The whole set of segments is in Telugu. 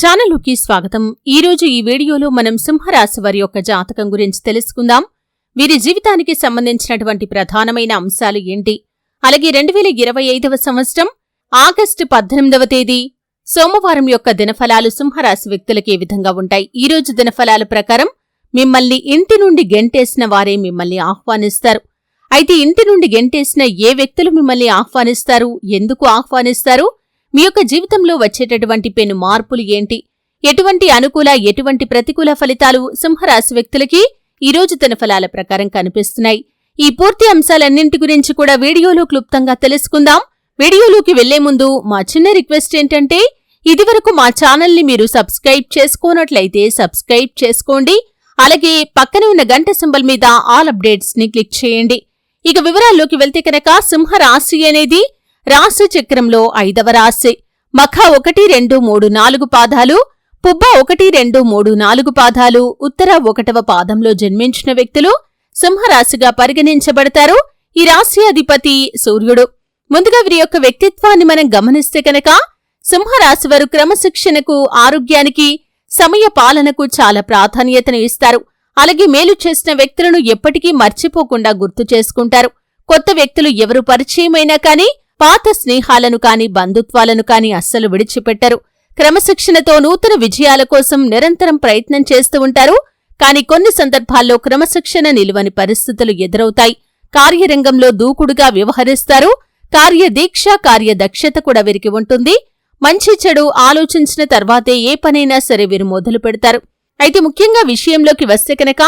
ఛానల్కి స్వాగతం. ఈరోజు ఈ వీడియోలో మనం సింహరాశి వారి యొక్క జాతకం గురించి తెలుసుకుందాం. వీరి జీవితానికి సంబంధించినటువంటి ప్రధానమైన అంశాలు ఏంటి? అలాగే రెండు వేల ఇరవై ఐదవ సంవత్సరం ఆగస్టు పద్దెనిమిదవ తేదీ సోమవారం యొక్క దినఫలాలు సింహరాశి వ్యక్తులకు ఏ విధంగా ఉంటాయి? ఈ రోజు దినఫలాల ప్రకారం మిమ్మల్ని ఇంటి నుండి గెంటేసిన వారే మిమ్మల్ని ఆహ్వానిస్తారు. అయితే ఇంటి నుండి గెంటేసిన ఏ వ్యక్తులు మిమ్మల్ని ఆహ్వానిస్తారు? ఎందుకు ఆహ్వానిస్తారు? మీ యొక్క జీవితంలో వచ్చేటటువంటి పెను మార్పులు ఏంటి? ఎటువంటి అనుకూల ఎటువంటి ప్రతికూల ఫలితాలు సింహరాశి వ్యక్తులకి ఈ రోజు తన ఫలాల ప్రకారం కనిపిస్తున్నాయి. ఈ పూర్తి అంశాలన్నింటి గురించి కూడా వీడియోలో క్లుప్తంగా తెలుసుకుందాం. వీడియోలోకి వెళ్ళే ముందు మా చిన్న రిక్వెస్ట్ ఏంటంటే ఇదివరకు మా ఛానల్ని మీరు సబ్స్క్రైబ్ చేసుకోనట్లయితే సబ్స్క్రైబ్ చేసుకోండి. అలాగే పక్కన ఉన్న గంట సింబల్ మీద ఆల్ అప్డేట్స్ని క్లిక్ చేయండి. ఇక వివరాల్లోకి వెళ్తే కనుక సింహరాశి అనేది రాశిచక్రంలో ఐదవ రాశి. మఖ ఒకటి రెండు మూడు నాలుగు పాదాలు పుబ్బ ఒకటి రెండు మూడు నాలుగు పాదాలు ఉత్తర ఒకటవ పాదంలో జన్మించిన వ్యక్తులు సింహరాశిగా పరిగణించబడతారు. ఈ రాశి అధిపతి సూర్యుడు. ముందుగా వీరి యొక్క వ్యక్తిత్వాన్ని మనం గమనిస్తే కనుక సింహరాశి వారు క్రమశిక్షణకు ఆరోగ్యానికి సమయ పాలనకు చాలా ప్రాధాన్యతను ఇస్తారు. అలాగే మేలు చేసిన వ్యక్తులను ఎప్పటికీ మర్చిపోకుండా గుర్తు చేసుకుంటారు. కొత్త వ్యక్తులు ఎవరు పరిచయమైనా కానీ పాత స్నేహాలను కాని బంధుత్వాలను కాని అస్సలు విడిచిపెట్టరు. క్రమశిక్షణతో నూతన విజయాల కోసం నిరంతరం ప్రయత్నం చేస్తూ ఉంటారు. కాని కొన్ని సందర్భాల్లో క్రమశిక్షణ నిలువని పరిస్థితులు ఎదురవుతాయి. కార్యరంగంలో దూకుడుగా వ్యవహరిస్తారు. కార్యదీక్ష కార్యదక్షత కూడా వీరికి ఉంటుంది. మంచి చెడు ఆలోచించిన తర్వాతే ఏ పనైనా సరే వీరు మొదలు పెడతారు. అయితే ముఖ్యంగా విషయంలోకి వస్తే కనుక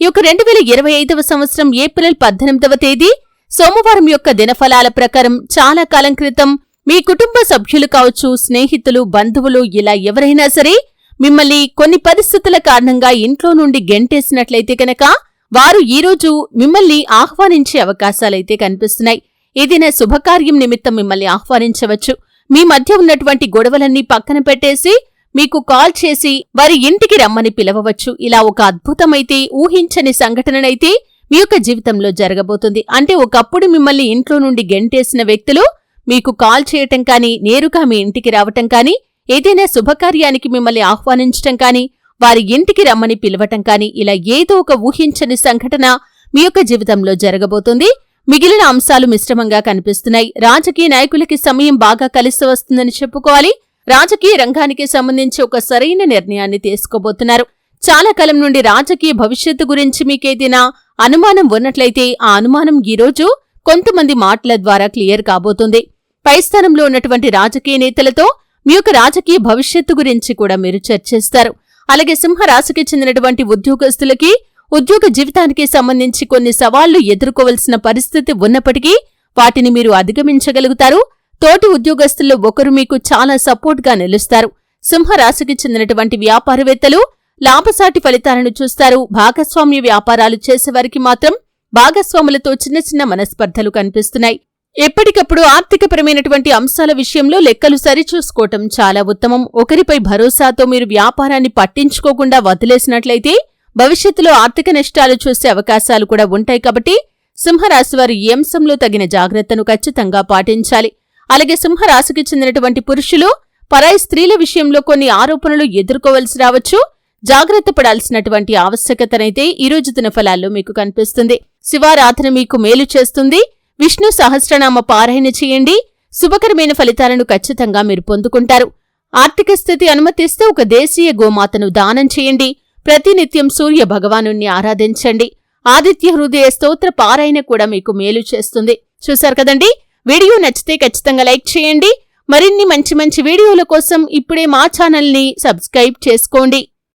ఈ యొక్క రెండు వేల ఇరవై ఐదవ సంవత్సరం ఏప్రిల్ పద్దెనిమిదవ తేదీ సోమవారం యొక్క దినఫలాల ప్రకారం చాలా కాలం క్రితం మీ కుటుంబ సభ్యులు కావచ్చు స్నేహితులు బంధువులు ఇలా ఎవరైనా సరే మిమ్మల్ని కొన్ని పరిస్థితుల కారణంగా ఇంట్లో నుండి గెంటేసినట్లయితే కనుక వారు ఈరోజు మిమ్మల్ని ఆహ్వానించే అవకాశాలైతే కనిపిస్తున్నాయి. ఏదైనా శుభకార్యం నిమిత్తం మిమ్మల్ని ఆహ్వానించవచ్చు. మీ మధ్య ఉన్నటువంటి గొడవలన్నీ పక్కన పెట్టేసి మీకు కాల్ చేసి వారి ఇంటికి రమ్మని పిలవవచ్చు. ఇలా ఒక అద్భుతమైతే ఊహించని సంఘటననైతే మీ యొక్క జీవితంలో జరగబోతుంది. అంటే ఒకప్పుడు మిమ్మల్ని ఇంట్లో నుండి గెంటేసిన వ్యక్తులు మీకు కాల్ చేయటం కానీ నేరుగా మీ ఇంటికి రావటం కానీ ఏదైనా శుభకార్యానికి మిమ్మల్ని ఆహ్వానించటం కానీ వారి ఇంటికి రమ్మని పిలవటం కానీ ఇలా ఏదో ఒక ఊహించని సంఘటన మీ యొక్క జీవితంలో జరగబోతుంది. మిగిలిన అంశాలు మిశ్రమంగా కనిపిస్తున్నాయి. రాజకీయ నాయకులకి సమయం బాగా కలిసి వస్తుందని చెప్పుకోవాలి. రాజకీయ రంగానికి సంబంధించి ఒక సరైన నిర్ణయాన్ని తీసుకోబోతున్నారు. చాలా కాలం నుండి రాజకీయ భవిష్యత్తు గురించి మీకేదైనా అనుమానం ఉన్నట్లయితే ఆ అనుమానం ఈరోజు కొంతమంది మాటల ద్వారా క్లియర్ కాబోతుంది. పైస్థానంలో ఉన్నటువంటి రాజకీయ నేతలతో మీ యొక్క రాజకీయ భవిష్యత్తు గురించి కూడా మీరు చర్చిస్తారు. అలాగే సింహరాశికి చెందినటువంటి ఉద్యోగస్తులకి ఉద్యోగ జీవితానికి సంబంధించి కొన్ని సవాళ్ళు ఎదుర్కోవలసిన పరిస్థితి ఉన్నప్పటికీ వాటిని మీరు అధిగమించగలుగుతారు. తోటి ఉద్యోగస్తుల్లో ఒకరు మీకు చాలా సపోర్ట్గా నిలుస్తారు. సింహరాశికి చెందినటువంటి వ్యాపారవేత్తలు లాభసాటి ఫలితాలను చూస్తారు. భాగస్వామ్య వ్యాపారాలు చేసేవారికి మాత్రం భాగస్వాములతో చిన్న చిన్న మనస్పర్ధలు కనిపిస్తున్నాయి. ఎప్పటికప్పుడు ఆర్థికపరమైనటువంటి అంశాల విషయంలో లెక్కలు సరిచూసుకోవటం చాలా ఉత్తమం. ఒకరిపై భరోసాతో మీరు వ్యాపారాన్ని పట్టించుకోకుండా వదిలేసినట్లయితే భవిష్యత్తులో ఆర్థిక నష్టాలు చూసే అవకాశాలు కూడా ఉంటాయి కాబట్టి సింహరాశివారు ఈ అంశంలో తగిన జాగ్రత్తను ఖచ్చితంగా పాటించాలి. అలాగే సింహరాశికి చెందినటువంటి పురుషులు పరాయి స్త్రీల విషయంలో కొన్ని ఆరోపణలు ఎదుర్కోవలసి రావచ్చు. జాగ్రత్త పడాల్సినటువంటి ఆవశ్యకతనైతే ఈ రోజు ఫలాల్లో మీకు కనిపిస్తుంది. శివారాధన మీకు మేలు చేస్తుంది. విష్ణు సహస్రనామ పారాయణ చేయండి. శుభకరమైన ఫలితాలను ఖచ్చితంగా మీరు పొందుకుంటారు. ఆర్థిక స్థితి అనుమతిస్తే ఒక దేశీయ గోమాతను దానం చేయండి. ప్రతినిత్యం సూర్య భగవాను ఆరాధించండి. ఆదిత్య హృదయ స్తోత్ర పారాయణ కూడా మీకు మేలు చేస్తుంది. చూశారు కదండి? వీడియో నచ్చితే ఖచ్చితంగా లైక్ చేయండి. మరిన్ని మంచి మంచి వీడియోల కోసం ఇప్పుడే మా ఛానల్ని సబ్స్క్రైబ్ చేసుకోండి.